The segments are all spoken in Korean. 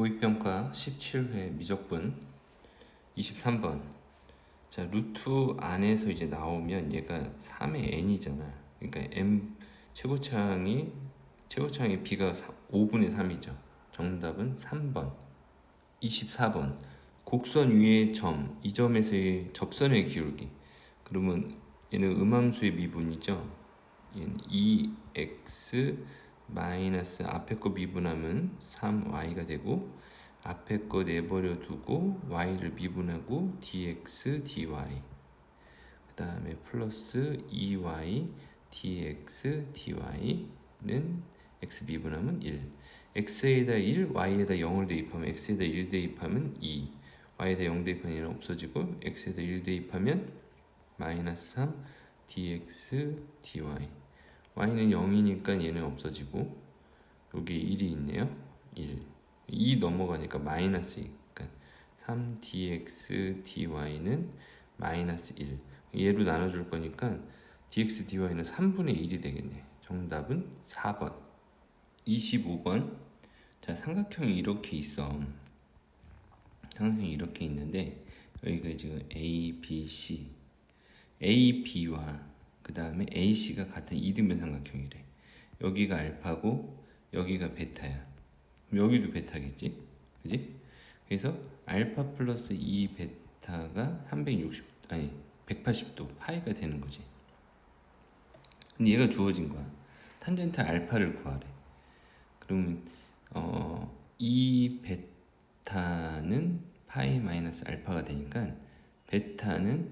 모의평가 17회 미적분 23번. 자 루트 안에서 이제 나오면 얘가 3의 n이잖아. 그러니까 m 최고차항이 최고차항의 b가 5분의 3이죠. 정답은 3번. 24번. 곡선 위의 점 이 점에서의 접선의 기울기. 그러면 얘는 음함수의 미분이죠. 얘는 2x 마이너스 앞에 거 미분하면 3y가 되고 앞에 거 내버려 두고 y를 미분하고 dx dy 그 다음에 플러스 2y dx dy는 x 미분하면 1 x에다 1 y에다 0을 대입하면 x에다 1 대입하면 2 y에다 0 대입하면 얘는 없어지고 x에다 1 대입하면 마이너스 3 dx dy y는 0이니까 얘는 없어지고 여기 1이 있네요. 1 2 넘어가니까 마이너스 2 그러니까 3dx dy는 마이너스 1 얘로 나눠줄 거니까 dx dy는 3분의 1이 되겠네. 정답은 4번. 25번. 자 삼각형이 이렇게 있어. 삼각형이 이렇게 있는데 여기가 지금 A, B, C. A, B와 그 다음에 AC가 같은 이등변 삼각형이래. 여기가 알파고 여기가 베타야. 그럼 여기도 베타겠지? 그지? 그래서 알파 플러스 2 베타가 360 아니 180도 파이가 되는 거지. 근데 얘가 주어진 거야. 탄젠트 알파를 구하래. 그러면 어 2 베타는 파이 마이너스 알파가 되니까 베타는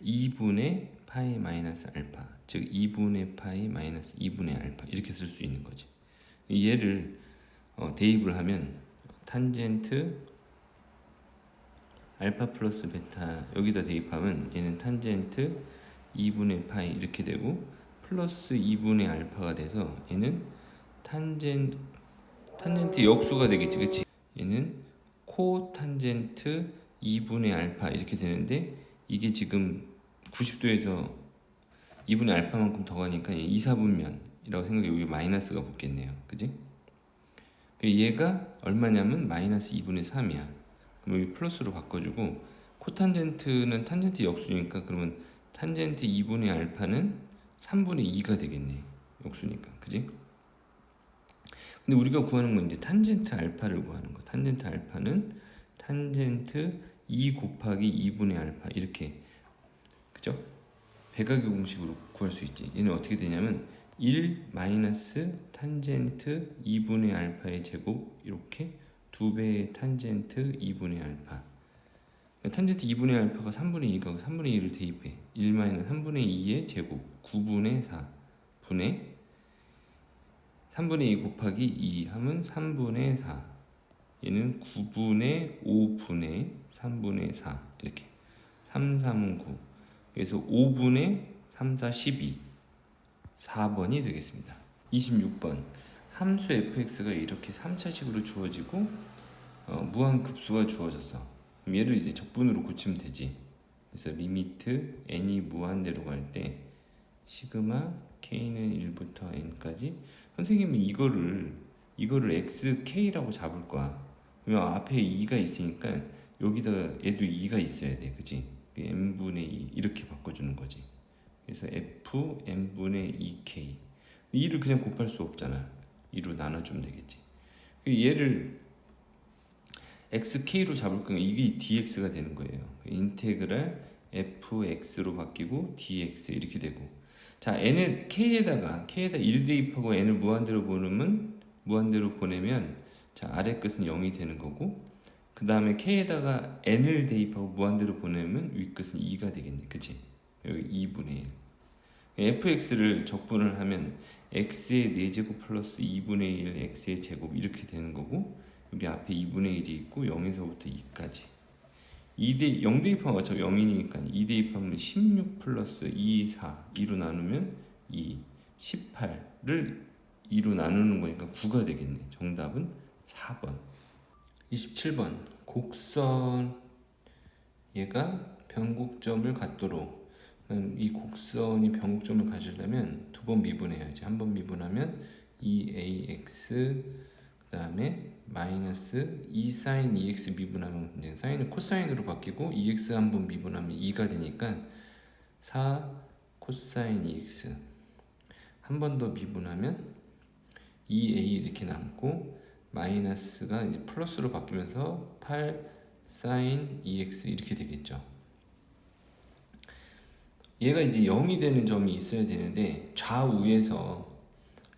2분의 파이 마이너스 알파 즉 2분의 파이 마이너스 2분의 알파 이렇게 쓸 수 있는 거지. 얘를 어, 대입을 하면 탄젠트 알파 플러스 베타 여기다 대입하면 얘는 탄젠트 2분의 파이 이렇게 되고 플러스 2분의 알파가 돼서 얘는 탄젠 탄젠트 역수가 되겠지 그치? 얘는 코 탄젠트 2분의 알파 이렇게 되는데 이게 지금 90도에서 2분의 알파만큼 더 가니까 2, 4분면이라고 생각해 여기 마이너스가 붙겠네요. 그지? 얘가 얼마냐면 마이너스 2분의 3이야. 그럼 여기 플러스로 바꿔주고 코탄젠트는 탄젠트 역수니까 그러면 탄젠트 2분의 알파는 3분의 2가 되겠네. 역수니까. 그지? 근데 우리가 구하는 건 이제 탄젠트 알파를 구하는 거. 탄젠트 알파는 탄젠트 2 곱하기 2분의 알파 이렇게 그죠? 백악의 공식으로 구할 수 있지. 얘는 어떻게 되냐면 1 마이너스 탄젠트 2분의 알파의 제곱 이렇게 두 배의 탄젠트 2분의 알파. 탄젠트 2분의 알파가 3분의 2가 3분의 2를 대입해. 1 마이너스 3분의 2의 제곱 9분의 4 분의 3분의 2 곱하기 2 하면 3분의 4. 얘는 9분의 5분의 3분의 4 이렇게 3, 3은 9 그래서 5분의 3, 4, 12 4번이 되겠습니다. 26번. 함수 fx가 이렇게 3차식으로 주어지고 어, 무한급수가 주어졌어. 얘를 이제 적분으로 고치면 되지. 그래서 리미트 n이 무한대로 갈 때 시그마 k는 1부터 n까지 선생님은 이거를 이거를 xk라고 잡을 거야. 왜냐면 앞에 2가 있으니까 여기다 얘도 2가 있어야 돼. 그치 n분의 2 이렇게 바꿔주는 거지. 그래서 f n분의 2k 2를 그냥 곱할 수 없잖아. 2로 나눠주면 되겠지. 얘를 xk로 잡을 거면 이게 dx가 되는 거예요. 인테그랄 fx로 바뀌고 dx 이렇게 되고 자 n을 k에다가 k에다 1 대입하고 n을 무한대로 보내면 무한대로 보내면 자 아래 끝은 0이 되는 거고 그 다음에 k에다가 n을 대입하고 무한대로 보내면 위 끝은 2가 되겠네. 그치? 여기 2분의 1 fx를 적분을 하면 x의 4제곱 플러스 2분의 1 x의 제곱 이렇게 되는 거고 여기 앞에 2분의 1이 있고 0에서부터 2까지. 2대 0 대입하면 어차피 0이니까 2 대입하면 16 플러스 2, 4 2로 나누면 2 18를 2로 나누는 거니까 9가 되겠네. 정답은 4번 27번. 곡선. 얘가 변곡점을 갖도록 이 곡선이 변곡점을 가지려면 두 번 미분해야지 한 번 미분하면 2ax 그그 다음에 마이너스 2 사인 2x 미분하면 이제 사인은 코사인으로 바뀌고 2x 한 번 미분하면 2가 되니까 4 코사인 2x 한 번 더 미분하면 2a 이렇게 남고 마이너스가 이제 플러스로 바뀌면서 8 사인 2x 이렇게 되겠죠. 얘가 이제 0이 되는 점이 있어야 되는데 좌우에서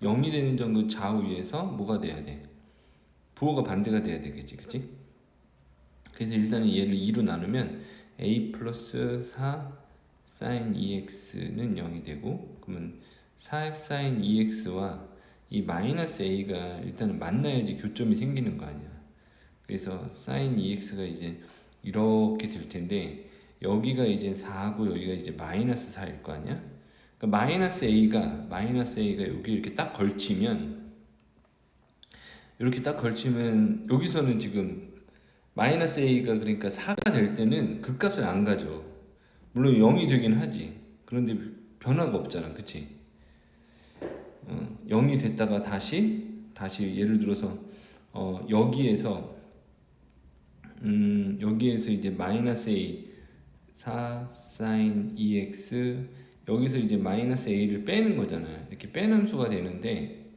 0이 되는 점 그 좌우에서 뭐가 돼야 돼? 부호가 반대가 돼야 되겠지, 그치? 그래서 일단은 얘를 2로 나누면 a 플러스 4 사인 2x는 0이 되고 그러면 4 사인 2x와 이 마이너스 a가 일단은 만나야지 교점이 생기는 거 아니야. 그래서 사인 2x가 이제 이렇게 될 텐데 여기가 이제 4고 여기가 이제 마이너스 4일 거 아니야? 그러니까 마이너스 a가 마이너스 a가 여기 이렇게 딱 걸치면 이렇게 딱 걸치면 여기서는 지금 마이너스 a가 그러니까 4가 될 때는 그 값을 안 가져. 물론 0이 되긴 하지. 그런데 변화가 없잖아, 그치? 어, 0이 됐다가 다시 다시 예를 들어서 어, 여기에서 음, 여기에서 이제 마이너스 a 4 사인 2x 여기서 이제 마이너스 a를 빼는 거잖아요. 이렇게 빼는 수가 되는데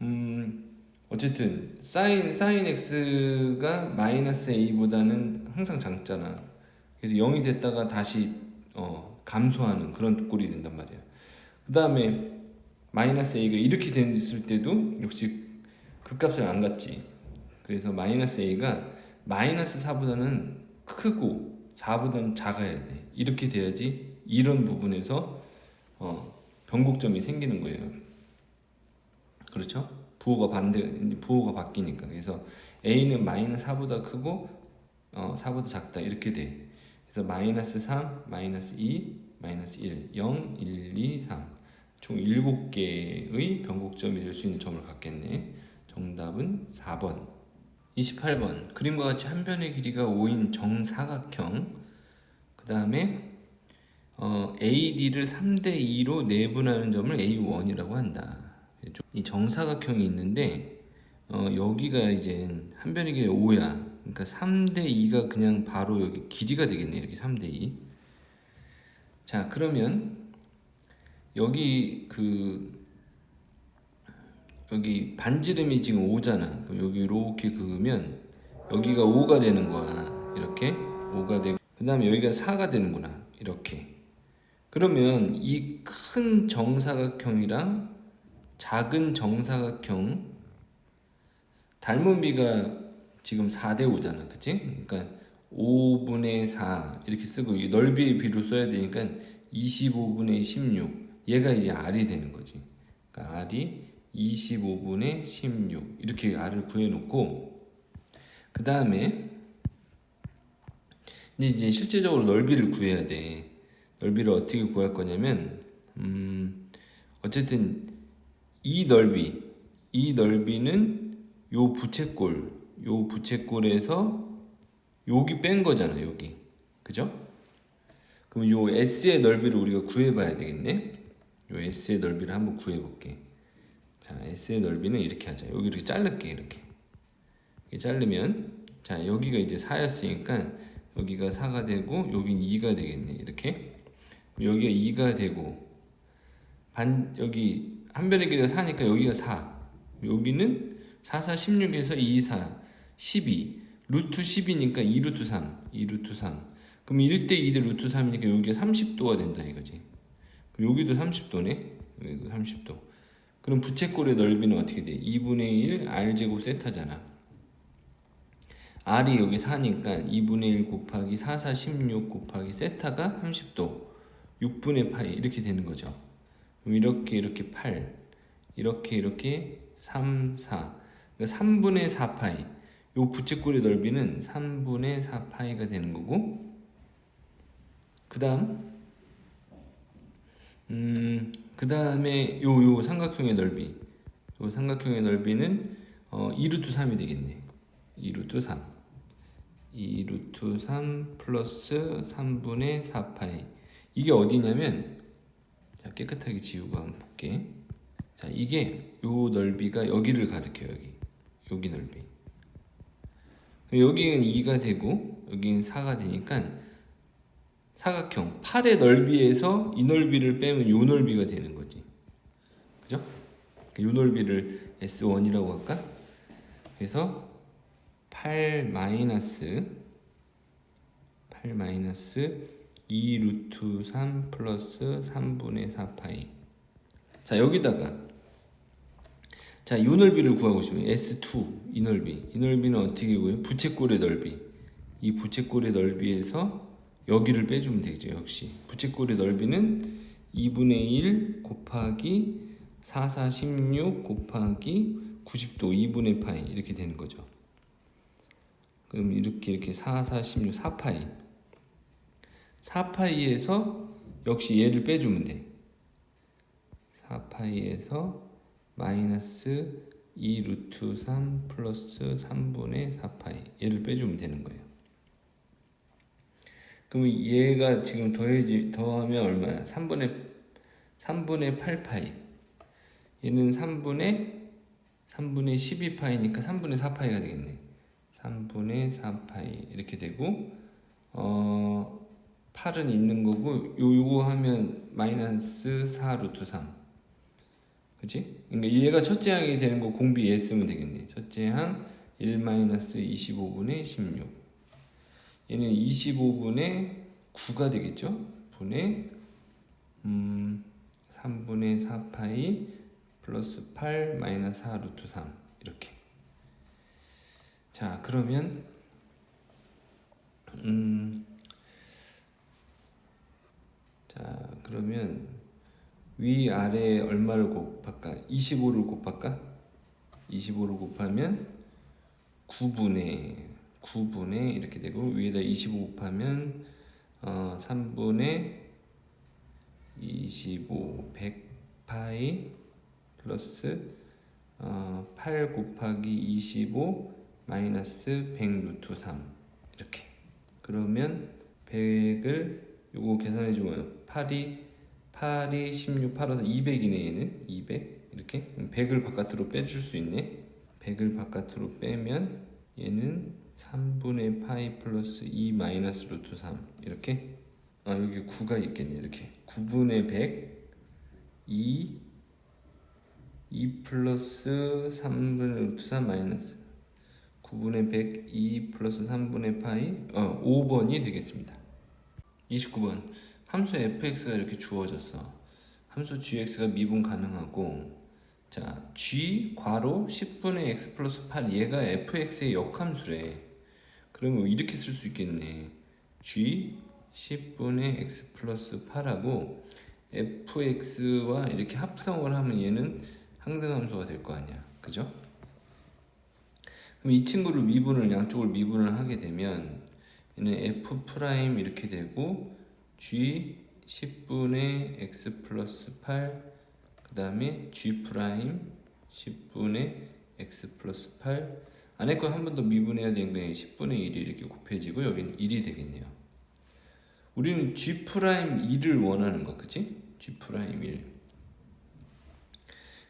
음, 어쨌든 사인 사인 x가 마이너스 a보다는 항상 작잖아. 그래서 0이 됐다가 다시 어, 감소하는 그런 꼴이 된단 말이야. 그 다음에 마이너스 a가 이렇게 됐을 때도 역시 그 값을 안 갔지. 그래서 마이너스 a가 마이너스 4보다는 크고 4보다는 작아야 돼. 이렇게 돼야지 이런 부분에서 어, 변곡점이 생기는 거예요. 그렇죠? 부호가 반대 부호가 바뀌니까 그래서 a는 마이너스 4보다 크고 어, 4보다 작다 이렇게 돼. 그래서 마이너스 3, 마이너스 2, 마이너스 1, 0, 1, 2, 3. 총 7개의 변곡점이 될 수 있는 점을 갖겠네. 정답은 4번. 28번. 그림과 같이 한 변의 길이가 5인 정사각형. 그 다음에 어, AD를 3대 2로 내분하는 점을 A1이라고 한다. 이 정사각형이 있는데 어, 여기가 이제 한 변의 길이 5야. 그러니까 3대 2가 그냥 바로 여기 길이가 되겠네. 이렇게 3대 2. 자, 그러면 여기 그 여기 반지름이 지금 5잖아. 그럼 여기 이렇게 그으면 여기가 5가 되는 거야. 이렇게 5가 되고 그 다음에 여기가 4가 되는구나. 이렇게. 그러면 이 큰 정사각형이랑 작은 정사각형 닮은 비가 지금 4대 5잖아. 그치? 그러니까 5분의 4 이렇게 쓰고 이 넓이의 비로 써야 되니까 25분의 16 얘가 이제 R이 되는 거지. 그러니까 R이 25분의 16 이렇게 R을 구해놓고 그 다음에 이제 실제적으로 넓이를 구해야 돼. 넓이를 어떻게 구할 거냐면 음 어쨌든 이 넓이 이 넓이는 요 부채꼴 요 부채꼴에서 여기 뺀 거잖아 여기 그죠? 그럼 요 S의 넓이를 우리가 구해봐야 되겠네. 요 S의 넓이를 한번 구해볼게. 자, S의 넓이는 이렇게 하자. 여기 이렇게 자를게 이렇게. 이렇게 자르면 자 여기가 이제 4였으니까 여기가 4가 되고 여긴 2가 되겠네 이렇게. 여기가 2가 되고 반 여기 한 변의 길이가 4니까 여기가 4. 여기는 4, 4, 16에서 2, 4, 12. 루트 10이니까 2 루트 3, 2 루트 3. 그럼 1대 2대 루트 3이니까 여기가 30도가 된다 이거지. 여기도 30도네. 여기도 30도. 그럼 부채꼴의 넓이는 어떻게 돼? 2분의 1 r 제곱 세타잖아. r이 여기 4니까 2분의 1 곱하기 4, 4, 16 곱하기 세타가 30도. 6분의 파이 이렇게 되는 거죠. 그럼 이렇게 이렇게 8 이렇게 이렇게 3, 4 그러니까 3분의 4 파이 요 부채꼴의 넓이는 3분의 4 파이가 되는 거고 그 다음 음, 그 다음에 요, 요 삼각형의 넓이 요 삼각형의 넓이는 어, 2루트 3이 되겠네 2루트 3 2루트 3 플러스 3분의 4 파이 이게 어디냐면 자, 깨끗하게 지우고 한번 볼게. 자, 이게 요 넓이가 여기를 가리켜 여기. 여기 넓이. 여기는 2가 되고 여기는 4가 되니까 사각형 8의 넓이에서 이 넓이를 빼면 요 넓이가 되는 거지. 그죠? 요 넓이를 S1이라고 할까? 그래서 8 마이너스 8 마이너스 2 루트 3 플러스 3분의 4 파이. 자 여기다가 자, 이 넓이를 구하고 싶으면 S2 이 넓이. 이 넓이는 어떻게 구해요? 부채꼴의 넓이. 이 부채꼴의 넓이에서 여기를 빼주면 되죠. 역시 부채꼴의 넓이는 2분의 1 곱하기 4, 4, 16 곱하기 90도 2분의 파이 이렇게 되는 거죠. 그럼 이렇게 이렇게 4, 4, 16 4파이 4파이에서 역시 얘를 빼주면 돼. 4파이에서 마이너스 2 루트 3 플러스 3분의 4파이 얘를 빼주면 되는 거예요. 그럼 얘가 지금 더해지 더하면 얼마야? 3분의 3분의 8파이 얘는 3분의 3분의 12파이니까 3분의 4파이가 되겠네. 3분의 4파이 이렇게 되고 어 8은 있는 거고 요 요거 하면 마이너스 4 루트 3 그치? 그러니까 얘가 첫째 항이 되는 거 공비 예 쓰면 되겠네. 첫째 항1 마이너스 25분의 16. 얘는 25분의 9가 되겠죠? 분의 음 3분의 4파이 플러스 8 마이너스 4 루트 3 이렇게. 자 그러면 음. 자 그러면 위 아래 얼마를 곱할까? 25를 곱할까? 25를 곱하면 9분의 9분의 이렇게 되고 위에다 25 곱하면 어 3분의 25 100파이 플러스 어 8 곱하기 25 마이너스 100 루트 3 이렇게. 그러면 100을 요거 계산해 주면 8이 8이 16, 8에서 200이네 얘는. 200 이렇게. 100을 바깥으로 빼줄 수 있네. 100을 바깥으로 빼면 얘는 3분의 파이 플러스 2 마이너스 루트 3 이렇게? 아 여기 9가 있겠네 이렇게. 9분의 100 2 2 플러스 3분의 루트 3 마이너스 9분의 100 2 플러스 3분의 파이 어 5번이 되겠습니다. 29번. 함수 fx가 이렇게 주어졌어. 함수 gx가 미분 가능하고 자 g 괄호 10분의 x 플러스 8 얘가 fx의 역함수래. 그러면 이렇게 쓸 수 있겠네. g 10분의 x 플러스 8하고 fx와 이렇게 합성을 하면 얘는 항등함수가 될 거 아니야. 그죠? 그럼 이 친구를 미분을 양쪽을 미분을 하게 되면 얘는 f 프라임 이렇게 되고 g 10분의 x 플러스 8 그 다음에 g 프라임 10분의 x 플러스 8 안에 거 한 번 더 미분해야 되는 거예요 10분의 1이 이렇게 곱해지고 여기는 1이 되겠네요. 우리는 g 프라임 1을 원하는 거 그치? g 프라임 1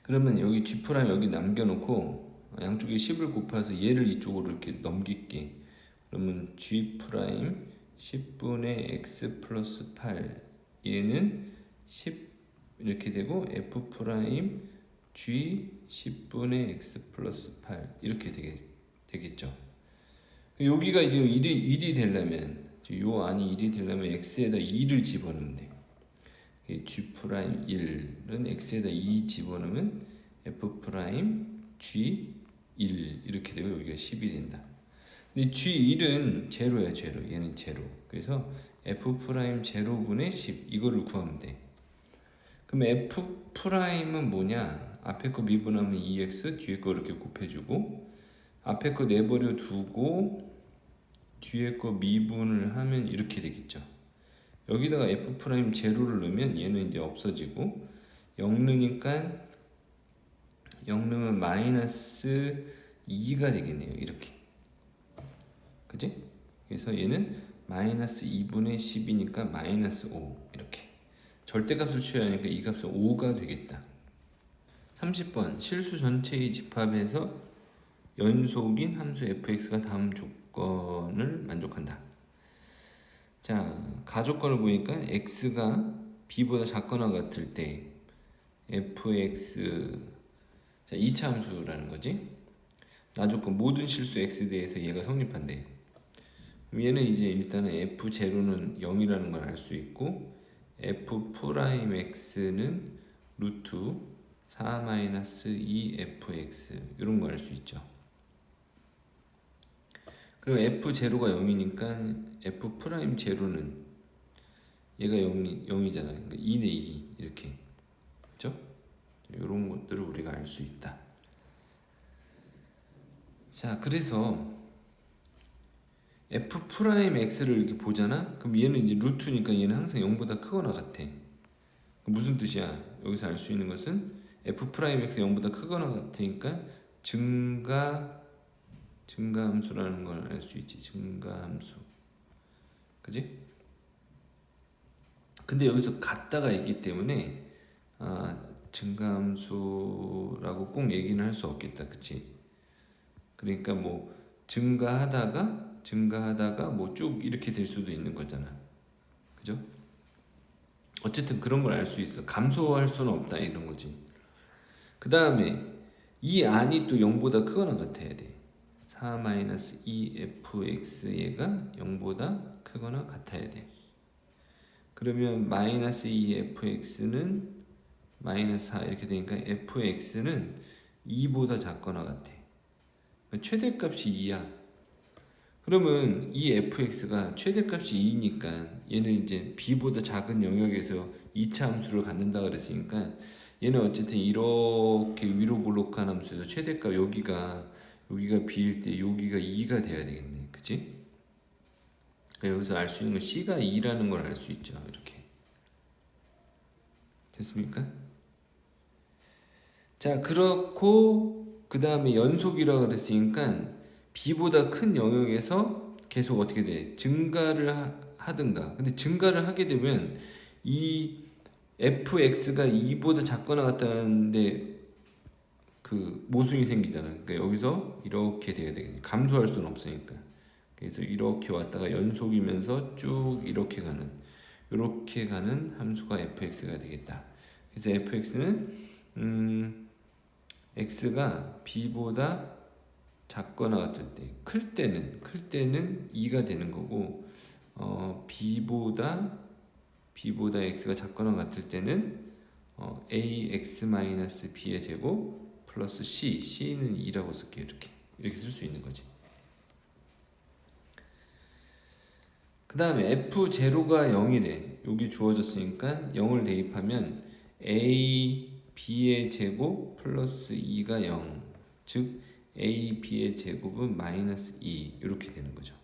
그러면 여기 g 프라임 여기 남겨놓고 양쪽에 10을 곱해서 얘를 이쪽으로 이렇게 넘길게. 그러면 g 프라임 10분의 x 플러스 8 얘는 10 이렇게 되고 f 프라임 g 10분의 x 플러스 8 이렇게 되겠, 되겠죠. 여기가 이제 1이, 1이 되려면 요 안이 1이 되려면 x에다 2를 집어넣으면 돼. g 프라임 1은 x에다 2 집어넣으면 f 프라임 g 1 이렇게 되고 여기가 10이 된다. 근데 G1은 제로야 제로 얘는 제로 그래서 F 프라임 제로분의 10 이거를 구하면 돼 그럼 F 프라임은 뭐냐? 앞에 거 미분하면 2x 뒤에 거 이렇게 곱해주고 앞에 거 내버려 두고 뒤에 거 미분을 하면 이렇게 되겠죠. 여기다가 F 프라임 제로를 넣으면 얘는 이제 없어지고 0 넣으니까 0 넣으면 마이너스 2가 되겠네요 이렇게. 그지? 그래서 얘는 마이너스 2분의 10이니까 마이너스 5 이렇게 절대값을 취해야 하니까 이 값은 5가 되겠다 30번 실수 전체의 집합에서 연속인 함수 fx가 다음 조건을 만족한다. 자, 가조건을 보니까 x가 b보다 작거나 같을 때 fx 자, 2차 함수라는 거지. 나조건 모든 실수 x에 대해서 얘가 성립한대. 얘는 이제 일단은 f 제로는 0이라는 걸 알 수 있고 f 프라임 x는 루트 4 마이너스 2 fx 이런 거 알 수 있죠. 그리고 f 제로가 0이니까 f 프라임 제로는 얘가 0이 0이잖아. 그러니까 2네 2 이렇게. 그렇죠? 이런 것들을 우리가 알 수 있다. 자, 그래서 f 프라임 x를 이렇게 보잖아. 그럼 얘는 이제 루트니까 얘는 항상 0보다 크거나 같아. 무슨 뜻이야? 여기서 알 수 있는 것은 f 프라임 x 0보다 크거나 같으니까 증가 증가함수라는 걸 알 수 있지. 증가함수. 그지? 근데 여기서 같다가 있기 때문에 아, 증가함수라고 꼭 얘기는 할 수 없겠다. 그치? 그러니까 뭐 증가하다가 증가하다가 뭐 쭉 이렇게 될 수도 있는 거잖아. 그죠? 어쨌든 그런 걸 알 수 있어. 감소할 수는 없다 이런 거지. 그 다음에 이 안이 또 0보다 크거나 같아야 돼. 4-2fx 얘가 0보다 크거나 같아야 돼. 그러면 마이너스 2fx는 마이너스 4 이렇게 되니까 fx는 2보다 작거나 같아. 그러니까 최대값이 2야. 그러면 이 fx가 최대값이 2니까 얘는 이제 b보다 작은 영역에서 2차 함수를 갖는다 그랬으니까 얘는 어쨌든 이렇게 위로 볼록한 함수에서 최대값 여기가 여기가 b일 때 여기가 2가 돼야 되겠네. 그치? 그러니까 여기서 알 수 있는 건 c가 2라는 걸 알 수 있죠. 이렇게. 됐습니까? 자, 그렇고 그 다음에 연속이라 그랬으니까 b보다 큰 영역에서 계속 어떻게 돼? 증가를 하, 하든가. 근데 증가를 하게 되면 이 fx가 2보다 작거나 같다는데 그 모순이 생기잖아. 그러니까 여기서 이렇게 돼야 되겠네. 감소할 수는 없으니까. 그래서 이렇게 왔다가 연속이면서 쭉 이렇게 가는 이렇게 가는 함수가 fx가 되겠다. 그래서 fx는 음 x가 b보다 작거나 같을 때, 클 때는 클 때는 2가 되는 거고 어, b보다 b보다 x가 작거나 같을 때는 어, ax 마이너스 b의 제곱 플러스 c, c는 2라고 쓸게요. 이렇게 이렇게 쓸 수 있는 거지. 그 다음에 f 제로가 0이래. 여기 주어졌으니까 0을 대입하면 a b의 제곱 플러스 2가 0. 즉 a b의 제곱은 마이너스 2 이렇게 되는 거죠.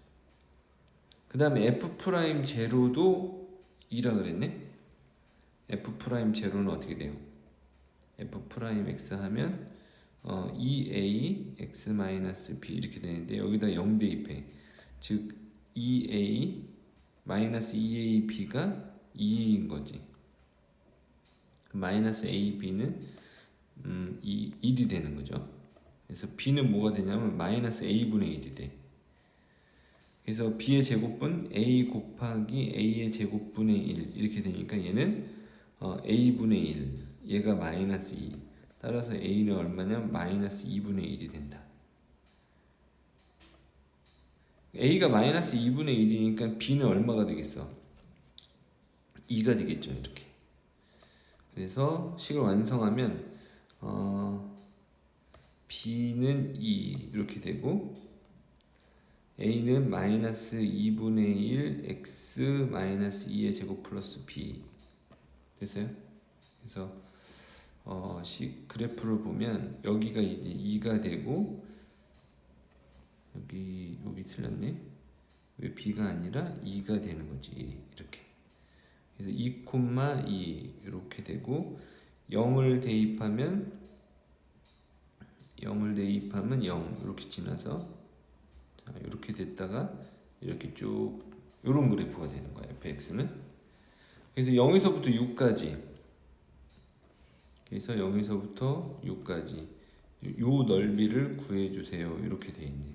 그 다음에 f 프라임 제로도 2라 그랬네. f 프라임 제로는 어떻게 돼요? f 프라임 x 하면 어, 2a x 마이너스 b 이렇게 되는데 여기다 0 대입해. 즉 2a 마이너스 2ab가 2인 거지. 그 마이너스 ab는 음, 2, 1이 되는 거죠. 그래서 b는 뭐가 되냐면 마이너스 a분의 1이 돼. 그래서 b의 제곱은 a 곱하기 a의 제곱분의 1 이렇게 되니까 얘는 어, a분의 1 얘가 마이너스 2 따라서 a는 얼마냐면 마이너스 2분의 1이 된다. a가 마이너스 2분의 1이니까 b는 얼마가 되겠어? 2가 되겠죠 이렇게. 그래서 식을 완성하면 어, b는 2 이렇게 되고 a는 마이너스 2분의 1 x 마이너스 2의 제곱 플러스 b. 됐어요? 그래서 어, 시 그래프를 보면 여기가 이제 2가 되고 여기 여기 틀렸네? 왜 b가 아니라 2가 되는 거지 이렇게. 그래서 2, 2 이렇게 되고 0을 대입하면 0을 대입하면 0 이렇게 지나서 자, 이렇게 됐다가 이렇게 쭉 이런 그래프가 되는 거야 fx는 그래서 0에서부터 6까지 그래서 0에서부터 6까지 요 넓이를 구해 주세요. 이렇게 돼 있네.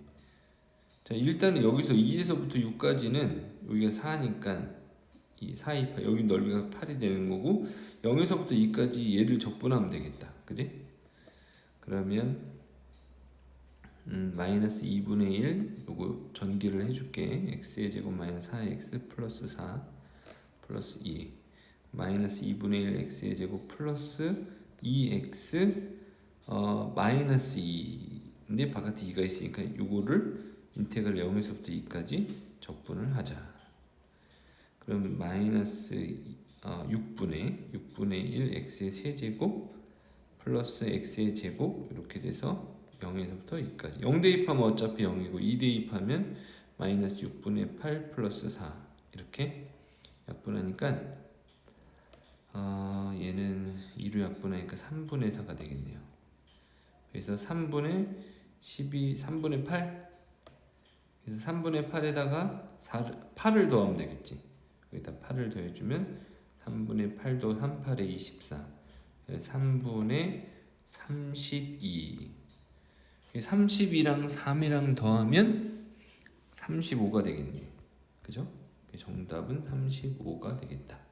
자, 일단은 여기서 2에서부터 6까지는 여기가 4니까 이 4, 2, 8 여기 넓이가 8이 되는 거고 0에서부터 2까지 얘를 적분하면 되겠다. 그지? 그러면 음, 마이너스 2분의 1 요거 전기를 해줄게. x의 제곱 마이너스 4x 플러스 4 플러스 2 마이너스 2분의 1 x의 제곱 플러스 2x 어, 마이너스 2 근데 바깥에 2가 있으니까 요거를 인테그랄 0에서부터 2까지 적분을 하자. 그러면 마이너스 어, 6분의 6분의 1 x의 세제곱 플러스 x의 제곱 이렇게 돼서 0에서부터 2까지. 0 대입하면 어차피 0이고 2 대입하면 마이너스 6분의 8 플러스 4 이렇게 약분하니까 어, 얘는 2로 약분하니까 3분의 4가 되겠네요. 그래서 3분의 12 3분의 8 그래서 3분의 8에다가 4, 8을 더하면 되겠지. 여기다 8을 더해주면 3분의 8도 3, 8에 24 3분의 32 32랑 3이랑 더하면 35가 되겠네요. 그죠? 정답은 35가 되겠다.